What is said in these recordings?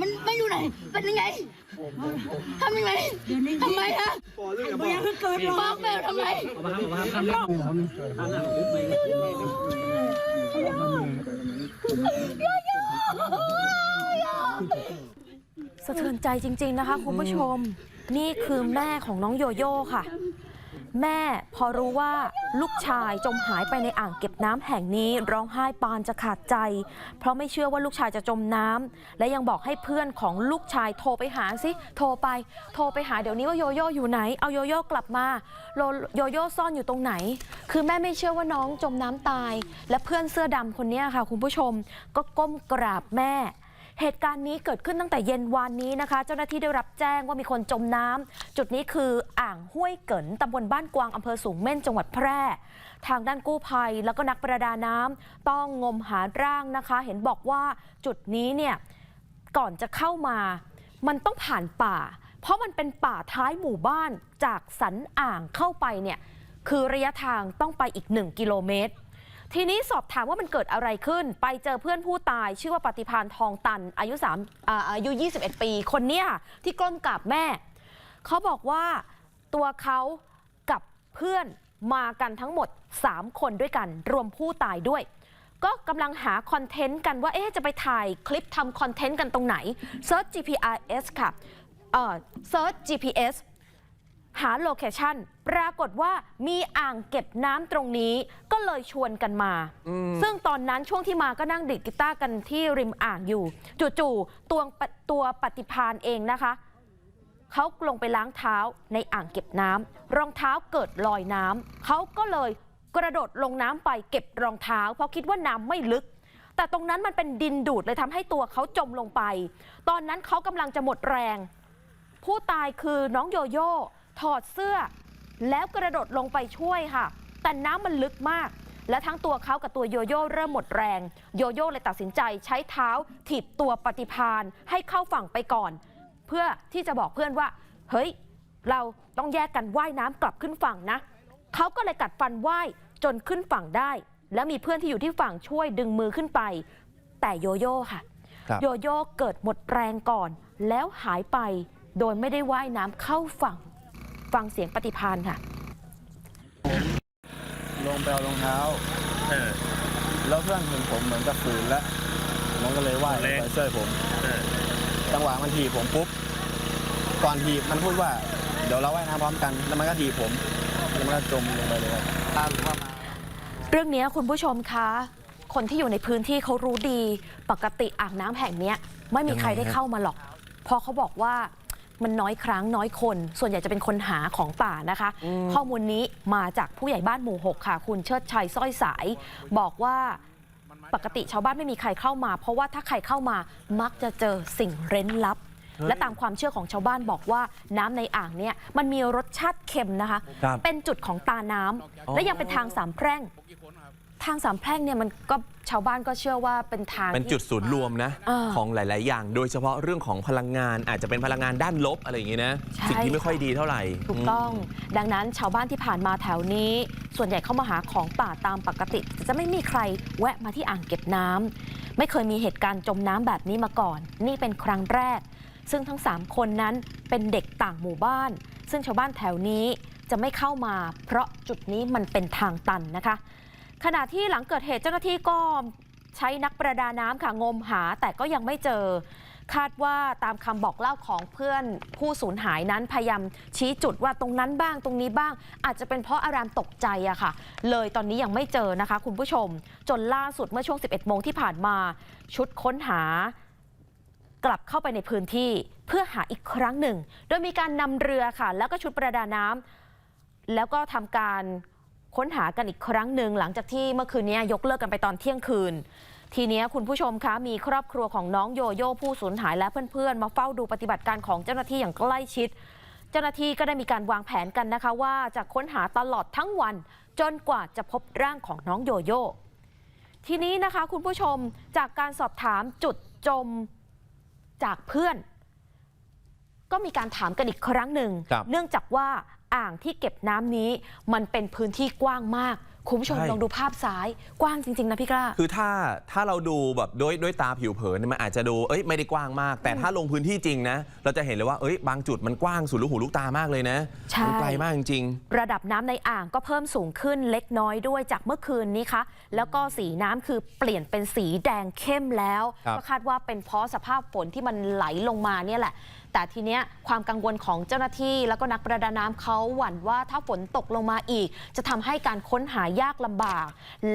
มันไม่อยู่ไหน เป็นยังไงทำยังไงทำไมฮะไม่ยังเกิดหรอกบอกแมวทำไมสะเทือนใจจริง ๆ นะคะคุณผู้ชม นี่คือแม่ของน้องโยโย่ค่ะ แม่พอรู้ว่าลูกชายจมหายไปในอ่างเก็บน้ำแห่งนี้ร้องไห้ปานจะขาดใจ เพราะไม่เชื่อว่าลูกชายจะจมน้ำและยังบอกให้เพื่อนของลูกชายโทรไปหาสิโทรไป โทรไปหาเดี๋ยวนี้ว่าโยโย่อยู่ไหน เอาโยโย่กลับมาโโยโย่ซ่อนอยู่ตรงไหน คือแม่ไม่เชื่อว่าน้องจมน้ำตาย และเพื่อนเสื้อดำคนนี้ค่ะคุณผู้ชมก็ก้มกราบแม่ เหตุการณ์นี้เกิดขึ้นตั้งแต่เย็นวานนี้นะคะ เจ้าหน้าที่ได้รับแจ้งว่ามีคนจมน้ำจุดนี้คืออ่างห้วยเกินตำบลบ้านกวางอำเภอสูงเม่นจังหวัดแพร่ ทางด้านกู้ภัยแล้วก็นักประดาน้ำต้องงมหาร่างนะคะ เห็นบอกว่าจุดนี้เนี่ยก่อนจะเข้ามามันต้องผ่านป่า เพราะมันเป็นป่าท้ายหมู่บ้านจากสันอ่างเข้าไปเนี่ยคือระยะทางต้องไปอีก 1 กิโลเมตร ทีนี้สอบถามว่ามันเกิดอะไรขึ้น ไปเจอเพื่อนผู้ตาย ชื่อว่าปฏิพานทองตัน อายุ3อาอายุ 21 ปี คนเนี้ยที่กล้มกราบแม่ เขาบอกว่าตัวเขากับเพื่อนมากันทั้งหมด 3 คนด้วยกัน รวมผู้ตายด้วย ก็กำลังหาคอนเทนต์กันว่าเอ๊ะจะไปถ่ายคลิปทำคอนเทนต์กันตรงไหนเซิร์ช GPS ค่ะเอ่อเซิร์ช GPS หาโลเคชันปรากฏว่ามีอ่างเก็บน้ำตรงนี้ก็เลยชวนกันมา ซึ่งตอนนั้นช่วงที่มาก็นั่งดีดกีตาร์กันที่ริมอ่างอยู่ จู่ๆตัวปตัวปฏิพานเองนะคะ เขาลงไปล้างเท้าในอ่างเก็บน้ำรองเท้าเกิดลอยน้ำเขาก็เลยกระโดดลงน้ำไปเก็บรองเท้า เพราะคิดว่าน้ำไม่ลึก แต่ตรงนั้นมันเป็นดินดูดเลยทำให้ตัวเขาจมลงไป ตอนนั้นเขากำลังจะหมดแรง ผู้ตายคือน้องโยโย่ ถอดเสื้อ แล้วกระโดดลงไปช่วยค่ะ แต่น้ำมันลึกมาก และทั้งตัวเขากับตัวโยโย่เริ่มหมดแรง โยโย่เลยตัดสินใจใช้เท้าถีบตัวปฏิพานให้เข้าฝั่งไปก่อน เพื่อที่จะบอกเพื่อนว่า เฮ้ย เราต้องแยกกันว่ายน้ำกลับขึ้นฝั่งนะเขาก็เลยกัดฟันว่ายจนขึ้นฝั่งได้ แล้วมีเพื่อนที่อยู่ที่ฝั่งช่วยดึงมือขึ้นไป แต่โยโย่ค่ะครับโยโย่เกิดหมดแรงก่อน แล้วหายไปโดยไม่ได้ว่ายน้ำเข้าฝั่ง ฟังเสียงปฏิพานค่ะ ลงไปเอารองเท้าแล้วเพื่อนเห็นผมเหมือนกับฝืนแล้วมันก็เลยว่ายลงไปช่วยผมจังหวะมันถีบผมปุ๊บ ก่อนถีบมันพูดว่า เดี๋ยวเราว่ายน้ำพร้อมกัน แล้วมันก็ถีบผมแล้วมันก็จมลงไปเลยครับตามว่ามา เรื่องนี้คุณผู้ชมคะ คนที่อยู่ในพื้นที่เขารู้ดี ปกติอ่างน้ำแห่งเนี้ยไม่มีใครได้เข้ามาหรอกเพราะเขาบอกว่า มันน้อยครั้งน้อยคน ส่วนใหญ่จะเป็นคนหาของป่านะคะ ข้อมูลนี้มาจากผู้ใหญ่บ้านหมู่ 6 ค่ะ คุณเชิดชัยสร้อยสาย บอกว่าปกติชาวบ้านไม่มีใครเข้ามา เพราะว่าถ้าใครเข้ามามักจะเจอสิ่งเร้นลับ และตามความเชื่อของชาวบ้านบอกว่าน้ำในอ่างเนี่ยมันมีรสชาติเค็มนะคะ ครับเป็นจุดของตาน้ำและยังเป็นทางสามแพร่ง ทางสามแพร่งเนี่ยมันก็ชาวบ้านก็เชื่อว่าเป็นทางเป็นที่ จุดศูนย์รวมนะเออของหลาย ๆ อย่าง โดยเฉพาะเรื่องของพลังงานอาจจะเป็นพลังงานด้านลบอะไรอย่างงี้นะ ใช่ สิ่งที่ไม่ค่อยดีเท่าไหร่ถูกต้อง ดังนั้นชาวบ้านที่ผ่านมาแถวนี้ ส่วนใหญ่เข้ามาหาของป่าตามปกติ จะไม่มีใครแวะมาที่อ่างเก็บน้ำไม่เคยมีเหตุการณ์จมน้ำแบบนี้มาก่อน นี่เป็นครั้งแรก ซึ่งทั้ง 3 คนนั้นเป็นเด็กต่างหมู่บ้าน ซึ่งชาวบ้านแถวนี้จะไม่เข้ามา เพราะจุดนี้มันเป็นทางตันนะคะ ขณะที่หลังเกิดเหตุเจ้าหน้าที่ก็ใช้นักประดาน้ำค่ะงมหาแต่ก็ยังไม่เจอ คาดว่าตามคำบอกเล่าของเพื่อนผู้สูญหายนั้นพยายามชี้จุดว่าตรงนั้นบ้างตรงนี้บ้าง อาจจะเป็นเพราะอารามตกใจอะค่ะ เลยตอนนี้ยังไม่เจอนะคะ คุณผู้ชม จนล่าสุดเมื่อช่วง 11 โมงที่ผ่านมา ชุดค้นหากลับเข้าไปในพื้นที่เพื่อหาอีกครั้งหนึ่ง โดยมีการนำเรือค่ะ แล้วก็ชุดประดาน้ำแล้วก็ทำการ ค้นหากันอีกครั้งหนึ่งหลังจากที่เมื่อคืนนี้ยกเลิกกันไปตอนเที่ยงคืน ทีนี้คุณผู้ชมคะมีครอบครัวของน้องโยโย่ผู้สูญหายและเพื่อนๆ มาเฝ้าดูปฏิบัติการของเจ้าหน้าที่อย่างใกล้ชิด เจ้าหน้าที่ก็ได้มีการวางแผนกันนะคะ ว่าจะค้นหาตลอดทั้งวัน จนกว่าจะพบร่างของน้องโยโย่ทีนี้นะคะคุณผู้ชมจากการสอบถามจุดจมจากเพื่อน ก็มีการถามกันอีกครั้งหนึ่งครับเนื่องจากว่า อ่างที่เก็บน้ำนี้ มันเป็นพื้นที่กว้างมาก คุณผู้ชมใช่ ลองดูภาพซ้ายกว้างจริง ๆ นะพี่กล้า คือถ้าถ้าเราดูแบบด้วยด้วยตาผิวเผินเนี่ยมันอาจจะดูเอ้ยไม่ได้กว้างมาก แต่ถ้าลงพื้นที่จริงนะ เราจะเห็นเลยว่าเอ้ยบางจุดมันกว้างสุดลูกหูลูกตามากเลยนะใช่ มันไกลมากจริง ระดับน้ำในอ่างก็เพิ่มสูงขึ้นเล็กน้อยด้วยจากเมื่อคืนนี้คะ แล้วก็สีน้ำคือเปลี่ยนเป็นสีแดงเข้มแล้วครับ ก็คาดว่าเป็นเพราะสภาพฝนที่มันไหลลงมาเนี่ยแหละ แต่ทีเนี้ยความกังวลของเจ้าหน้าที่ แล้วก็นักประดาน้ำเขาหวั่นว่าถ้าฝนตกลงมาอีก จะทำให้การค้นหายากลำบาก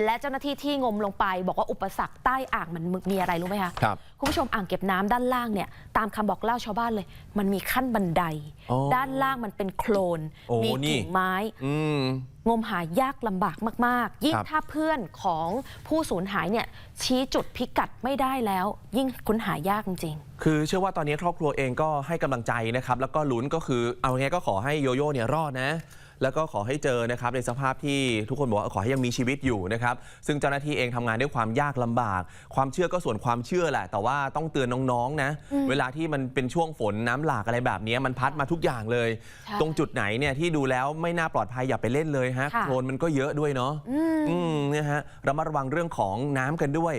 และเจ้าหน้าที่ที่งมลงไป บอกว่าอุปสรรคใต้อ่างมันมีอะไรรู้ไหมคะครับคุณผู้ชมอ่างเก็บน้ำด้านล่างเนี่ยตามคำบอกเล่าชาวบ้านเลย มันมีขั้นบันไดอ๋อด้านล่างมันเป็นโคลนโอ้มีนี่กิ่งไม้ๆอืมงมหายากลำบากมาก ๆ ยิ่งครับถ้าเพื่อนของผู้สูญหายเนี่ยชี้จุดพิกัดไม่ได้แล้ว ยิ่งค้นหายากจริง คือเชื่อว่าตอนนี้ครอบครัวเองก็ให้กำลังใจนะครับ แล้วก็ลุ้นก็คือเอาไงก็ขอให้โยโย่เนี่ยรอดนะ แล้วก็ขอให้เจอนะครับในสภาพที่ทุกคนบอกว่าขอให้ยังมีชีวิตอยู่นะครับ ซึ่งเจ้าหน้าที่เองทำงานด้วยความยากลำบาก ความเชื่อก็ส่วนความเชื่อแหละ แต่ว่าต้องเตือนน้องๆนะเวลาที่มันเป็นช่วงฝนน้ำหลากอะไรแบบนี้มันพัดมาทุกอย่างเลยใช่ตรงจุดไหนเนี่ยที่ดูแล้วไม่น่าปลอดภัยอย่าไปเล่นเลยฮะค่ะโคลนมันก็เยอะด้วยเนาะอืมอืมเนี่ยฮะระมัดระวังเรื่องของน้ำกันด้วย